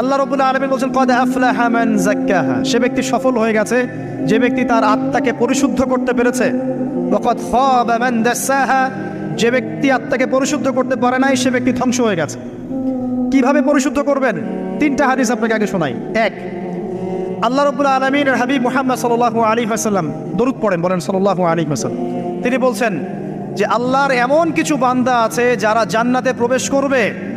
আল্লাহ রবুল্লা আলমী বলছেন, কদ আফলাহা মান জাক্কাহা সে ব্যক্তি সফল হয়ে গেছে, যে ব্যক্তি তার আত্মাকে পরিশুদ্ধ করতে পেরেছে। যে ব্যক্তি আত্মাকে পরিশুদ্ধ করতে পারে নাই, সে ব্যক্তি ধ্বংস হয়ে গেছে। কীভাবে পরিশুদ্ধ করবেন? তিনটা হাদিস আপনাকে আগে শোনাই। এক, আল্লাহ রবুল্লা আলমিনের হাবিব মোহাম্মদ সাল আলী হাসাল্লাম দরুদ পড়েন, বলেন সাল্লাহ আলী হাসাল্লাম তিনি বলছেন যে, আল্লাহর এমন কিছু বান্দা আছে যারা জান্নাতে প্রবেশ করবে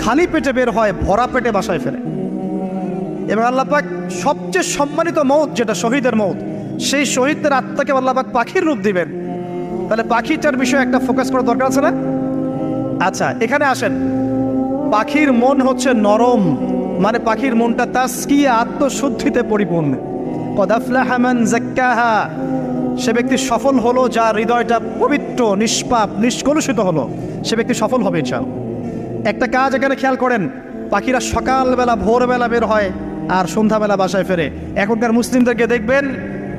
খালি পেটে বের হয়, ভরা পেটে বাসায় ফেরে। এবং আল্লাপাক সবচেয়ে সম্মানিত মৌত, যেটা শহীদের মৌত, সেই শহীদদের আত্মাকে আল্লাপাক পাখির রূপ দিবেন। তাহলে পাখিটার বিষয়ে একটা ফোকাস করার দরকার আছে না? আচ্ছা এখানে আসেন। পাখির মন হচ্ছে নরম মানে পাখির মনটা তাস্কি আত্মশুদ্ধিতে পরিপূর্ণ। সে ব্যক্তি সফল হলো, যার হৃদয়টা পবিত্র, নিষ্পাপ, নিষ্কলুষিত হলো। সে ব্যক্তি সফল হবে চাও একটা কাজ এখানে খেয়াল করেন, পাখিরা সকালবেলা, ভোরবেলা বের হয় আর সন্ধ্যাবেলা বাসায় ফেরে। এখনকার মুসলিমদেরকে দেখবেন,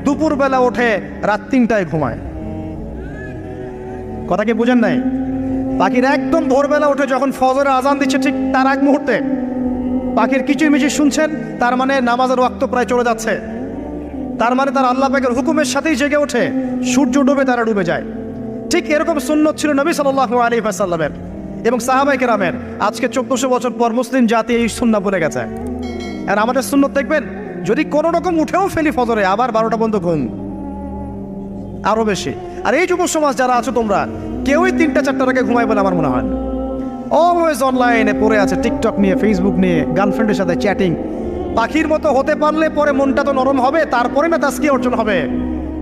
দুপুরবেলা ওঠে, রাত তিনটায় ঘুমায়। কথা কি বুঝেন নাই? পাখিরা একদম ভোরবেলা উঠে যখন ফজরে আজান দিচ্ছে ঠিক তার এক মুহূর্তে। পাখির কিচিরমিচির শুনছেন, তার মানে নামাজের ওয়াক্ত প্রায় চলে যাচ্ছে। তার মানে তার আল্লাহ পাকের হুকুমের সাথেই জেগে ওঠে, সূর্য ডুবে তারা ডুবে যায়। ঠিক এরকম সুন্নত ছিল নবী সাল্লাহ আলী ফাসাল্লামের এবং সাহাবাই কেরামের আজকে চোদ্দশো বছর পর মুসলিম জাতি এই সুন্না বলে গেছে। আর আমাদের সুন্নত দেখবেন, যদি কোনো রকম উঠেও ফেলি ফজরে, আবার বারোটা বন্ধ ঘুম আরও বেশি। আর এই যুব সমাজ যারা আছো তোমরা, কেউই তিনটা চারটার আগে ঘুমাই বলে আমার মনে হয় অলওয়েজ অনলাইনে পড়ে আছে টিকটক নিয়ে ফেসবুক নিয়ে গার্লফ্রেন্ডের সাথে চ্যাটিং পাখির মতো হতে পারলে পরে মনটা তো নরম হবে, তারপরে না তাস্কি অর্জন হবে।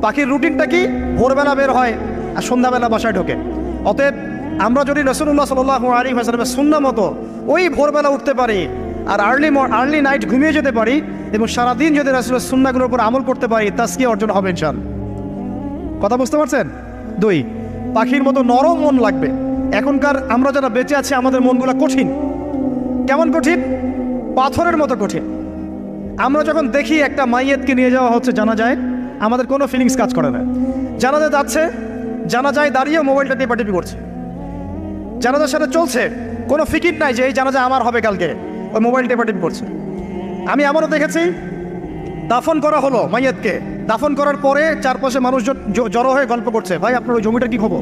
পাখির রুটিনটা কি? ভোরবেলা বের হয় আর সন্ধ্যাবেলা বাসায় ঢোকে। অতএব আমরা যদি রসুল্লাহ সাল আলী হাসালামের সুন্না মতো ওই ভোরবেলা উঠতে পারি আর আর্লি আর্লি নাইট ঘুমিয়ে যেতে পারি এবং সারাদিন যদি রসুলের সুন্নাগুলোর উপর আমল করতে পারি তাস্কি অর্জন হবে ইনশাল কথা বুঝতে পারছেন? দুই, পাখির মতো নরম মন লাগবে। এখনকার আমরা যারা বেঁচে আছি, আমাদের মনগুলো কঠিন। কেমন কঠিন? পাথরের মতো কঠিন। আমরা যখন দেখি একটা মাইয়েতকে নিয়ে যাওয়া হচ্ছে জানা যায় আমাদের কোনো ফিলিংস কাজ করে না। জানা যায় যাচ্ছে জানা যায় দাঁড়িয়ে মোবাইলটা দিয়ে টিপি করছে। জানাজার সাথে চলছে। কোনো ফিকির নাই যে এই জানাজা আমার হবে কালকে। ওই মোবাইল টেপা টিপি করছে। আমি আমারও দেখেছি, দাফন করা হলো মাইয়াতকে। দাফন করার পরে চারপাশে মানুষজন জড়ো হয়ে গল্প করছে। ভাই, আপনার ওই জমিটার কি খবর?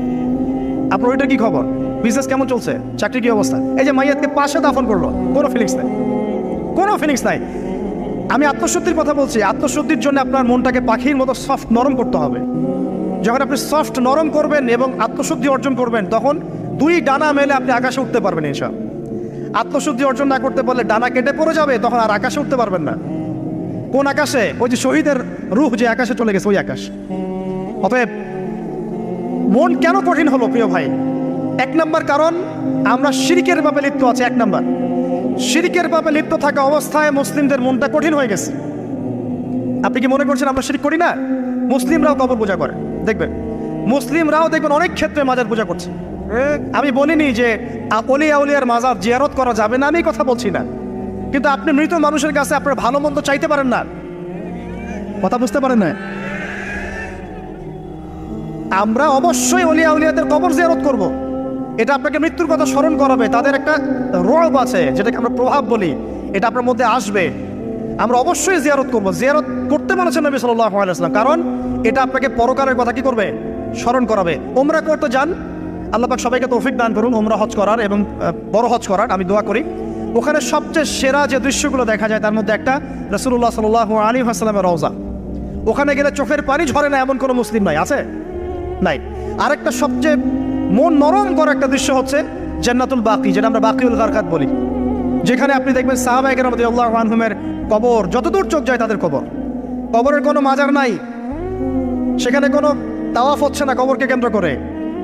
আপনার ওইটার কি খবর? বিজনেস কেমন চলছে? চাকরি কি অবস্থা? এই যে মাইয়াতকে পাশে দাফন করল, কোনো ফিলিংস নাই। কোনো ফিলিংস নাই। আমি আত্মশুদ্ধির কথা বলছি। আত্মশুদ্ধির জন্য আপনার মনটাকে পাখির মতো সফট নরম করতে হবে। যখন আপনি সফট নরম করবেন এবং আত্মশুদ্ধি অর্জন করবেন, তখন দুই ডানা মেলে আপনি আকাশে উঠতে পারবেন এইসব আত্মশুদ্ধি অর্জন না করতে পারলে ডানা কেটে পড়ে যাবে, তখন আর আকাশে উঠতে পারবেন না। কোন আকাশে? ওই যে শহীদের রূহ যে আকাশে চলে গেছে, ওই আকাশ। অতএব মন কেন কঠিন হলো, প্রিয় ভাই? এক নম্বর কারণ, আমরা শিরিকের ভাবে লিপ্ত আছে, এক নম্বর। শিরিকের ভাবে লিপ্ত থাকা অবস্থায় মুসলিমদের মনটা কঠিন হয়ে গেছে। আপনি কি মনে করছেন আমরা শিরিক করি না? মুসলিমরাও কবর পূজা করে, দেখবেন। মুসলিমরাও দেখবেন অনেক ক্ষেত্রে মাজার পূজা করছে। আমি বলিনি যে অলিয়া উলিয়ার মাজার জিয়ারত করা যাবে না, আমি কথা বলছি না। কিন্তু আপনি মৃত মানুষের কাছে আপনার ভালো মন্দ চাইতে পারেন না। কথা বুঝতে পারেন না আমরা অবশ্যই অলিয়া উলিয়াদের কবর জিয়ারত করব। এটা আপনাকে মৃত্যুর কথা স্মরণ করাবে। তাদের একটা রব আছে, যেটাকে আমরা প্রভাব বলি। এটা আপনার মধ্যে আসবে। আমরা অবশ্যই জিয়ারত করব। জিয়ারত করতে বলেছেন নবী সাল্লাহ আলাইসলাম কারণ এটা আপনাকে পরকালের কথা কি করবে? স্মরণ করাবে। ওমরা করতে যান। আল্লাহ পাক সবাইকে তৌফিক দান করুন ওমরা হজ করার এবং বড় হজ করার। আমি দোয়া করি। ওখানে সবচেয়ে সেরা যে দৃশ্যগুলো দেখা যায়, তার মধ্যে একটা রসুল্লাহ সাল আলী হাসলামের রওজা। ওখানে গেলে চোখের পানি ঝরে না, এমন কোনো মুসলিম নাই, আছে? নাই। আরেকটা সবচেয়ে মন নরম করা একটা দৃশ্য হচ্ছে জান্নাতুল বাকি, যেটা আমরা বাকিউল গারকাত বলি। যেখানে আপনি দেখবেন সাহাবাহিকের মধ্যে আল্লাহ আনহুমের কবর, যতদূর চোখ যায় তাদের কবর। কবরের কোনো মাজার নাই। সেখানে কোনো তাওয়াফ হচ্ছে না কবরকে কেন্দ্র করে।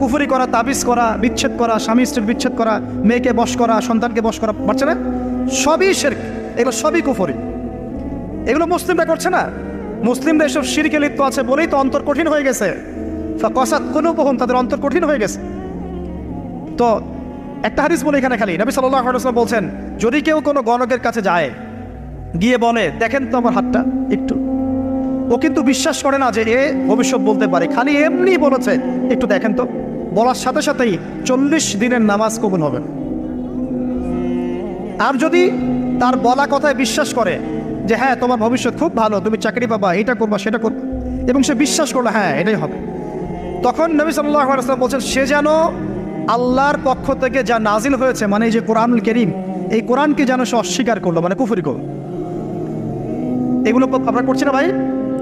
কুফুরি করা, তাবিজ করা, বিচ্ছেদ করা, স্বামী স্ত্রীর বিচ্ছেদ করা, মেয়েকে বশ করা, সন্তানকে বশ করা, পারছে না? সবই শেরক। এগুলো সবই কুফুরি। এগুলো মুসলিমরা করছে না। মুসলিমরা এসব সিরিকে লিপ্ত আছে বলেই তো অন্তর কঠিন হয়ে গেছে। কসাত কোনো বহুন তাদের অন্তর কঠিন হয়ে গেছে। তো একটা হাদিস বলে এখানে খালি। নবী আলাইহি বলছেন, যদি কেউ কোনো গণকের কাছে যায়, গিয়ে বলে, দেখেন তো আমার হাতটা একটু। ও কিন্তু বিশ্বাস করে না যে এ ভবিষ্যৎ বলতে পারে। খালি এমনি বলেছে, একটু দেখেন তো। বলার সাথে সাথেই চল্লিশ দিনের নামাজ কবুল হবে। আর যদি তার বলা কথায় বিশ্বাস করে যে হ্যাঁ তোমার ভবিষ্যৎ খুব ভালো, তুমি চাকরি পাবা, এটা করবা, সেটা করবা। এবং সে বিশ্বাস করল হ্যাঁ এটাই হবে। তখন নবী সাল্লাহ বলছেন, সে যেন আল্লাহর পক্ষ থেকে যা নাজিল হয়েছে মানে এই যে কোরআনুল করিম, এই কোরআনকে যেন সে অস্বীকার করল মানে কুফরি করল। এগুলো আমরা করছি না ভাই?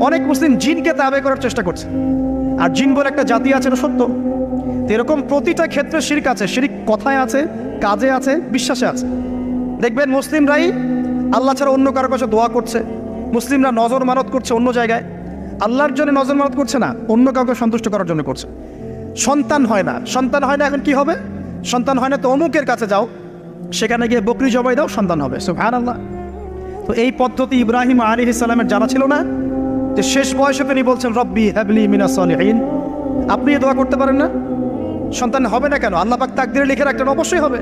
অনেক মুসলিম জিনকে তাবে করার চেষ্টা করছে। আর জিন বলে একটা জাতি আছে, এটা সত্য। এরকম প্রতিটা ক্ষেত্রে শিরিক আছে। শিরিক কথায় আছে, কাজে আছে, বিশ্বাসে আছে। দেখবেন মুসলিমরাই আল্লাহ ছাড়া অন্য কারও কাছে দোয়া করছে। মুসলিমরা নজর মানত করছে অন্য জায়গায়। আল্লাহর জন্য নজর মানত করছে না, অন্য কাউকে সন্তুষ্ট করার জন্য করছে। সন্তান হয় না। সন্তান হয় না, এখন কি হবে? সন্তান হয় না তো অমুকের কাছে যাও। সেখানে গিয়ে বকরি জবাই দাও, সন্তান হবে। সুফহান আল্লাহ তো এই পদ্ধতি ইব্রাহিম আলী ইসলামের জানা ছিল না যে শেষ বয়সে তিনি বলছেন, রব্বি হ্যাবলি মিনা সলিহীন। আপনি এ দোয়া করতে পারেন না? সন্তান হবে না কেন? আল্লাহ পাক তাকদিরে লিখে রাখলেন, অবশ্যই হবে।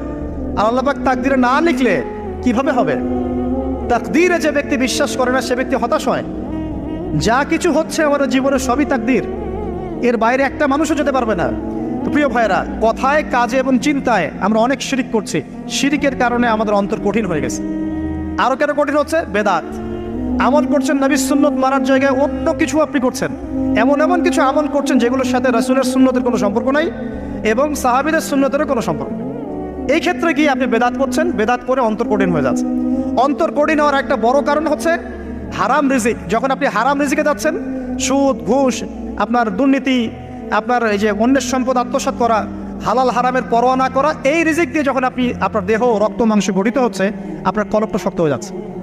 আর আল্লাহ পাক তাকদিরে না লিখলে কীভাবে হবে? তাকদিরে যে ব্যক্তি বিশ্বাস করে না, সে ব্যক্তি হতাশ হয়। যা কিছু হচ্ছে আমাদের জীবনে সবই তাকদির। এর বাইরে একটা মানুষও যেতে পারবে না। তো প্রিয় ভাইরা কথায়, কাজে এবং চিন্তায় আমরা অনেক শিরিক করছি। শিরিকের কারণে আমাদের অন্তর কঠিন হয়ে গেছে। আরও কেন কঠিন হচ্ছে? বেদাত। আমল করছেন নবী সুন্নত মারার জায়গায় অন্য কিছু আপনি করছেন। এমন এমন কিছু আমল করছেন যেগুলোর সাথে রাসুলের সুন্নতের কোনো সম্পর্ক নাই এবং সাহাবিদের সুন্নতেরও কোনো সম্পর্ক। এই ক্ষেত্রে গিয়ে আপনি বেদাত করছেন, বেদাত করে অন্তর কঠিন হয়ে যাচ্ছে। অন্তর কঠিন হওয়ার একটা বড় কারণ হচ্ছে হারাম রিজিক। যখন আপনি হারাম রিজিকে যাচ্ছেন, সুদ, ঘুষ, আপনার দুর্নীতি, আপনার এই যে অন্যের সম্পদ আত্মসাৎ করা, হালাল হারামের পরোয়া না করা, এই রিজিক দিয়ে যখন আপনি, আপনার দেহ, রক্ত, মাংস গঠিত হচ্ছে, আপনার কলপটা শক্ত হয়ে যাচ্ছে।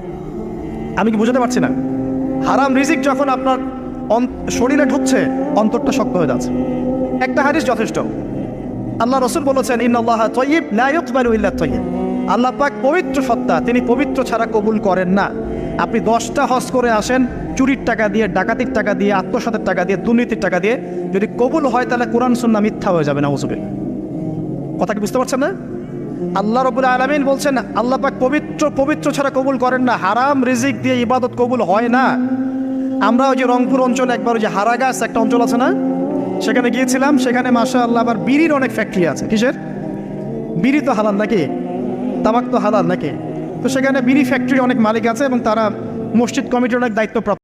আমি কি বুঝতে পারছি না? হারাম রিজিক যখন আপনার শরীরে ঢুকছে, অন্তরটা শক্ত হয়ে যাচ্ছে। একটা হাদিস যথেষ্ট। আল্লাহ রসুল বলেছেন, ইন্নাল্লাহ তৈব ইউকবালু ইল্লা তৈব আল্লাহ পাক পবিত্র সত্তা, তিনি পবিত্র ছাড়া কবুল করেন না। আপনি দশটা হজ করে আসেন, চুরির টাকা দিয়ে, ডাকাতির টাকা দিয়ে, আত্মসাতের টাকা দিয়ে, দুর্নীতির টাকা দিয়ে, যদি কবুল হয় তাহলে কোরআন সুন্না মিথ্যা হয়ে যাবে না কথা কি বুঝতে পারছেন না? আল্লাহ রবুল আলমিন বলছেন, আল্লাহ পাক পবিত্র পবিত্র ছাড়া কবুল করেন না। হারাম রিজিক দিয়ে ইবাদত কবুল হয় না। আমরা ওই যে রংপুর অঞ্চলে একবার ওই যে হারাগাছ একটা অঞ্চল আছে না? সেখানে গিয়েছিলাম, সেখানে মাসা আল্লাহ আবার বিড়ির অনেক ফ্যাক্টরি আছে। কিসের? বিড়ি তো হালাল নাকি? তামাক তো হালাল নাকি? তো সেখানে বিড়ি ফ্যাক্টরি অনেক মালিক আছে এবং তারা মসজিদ কমিটির অনেক দায়িত্বপ্রাপ্ত।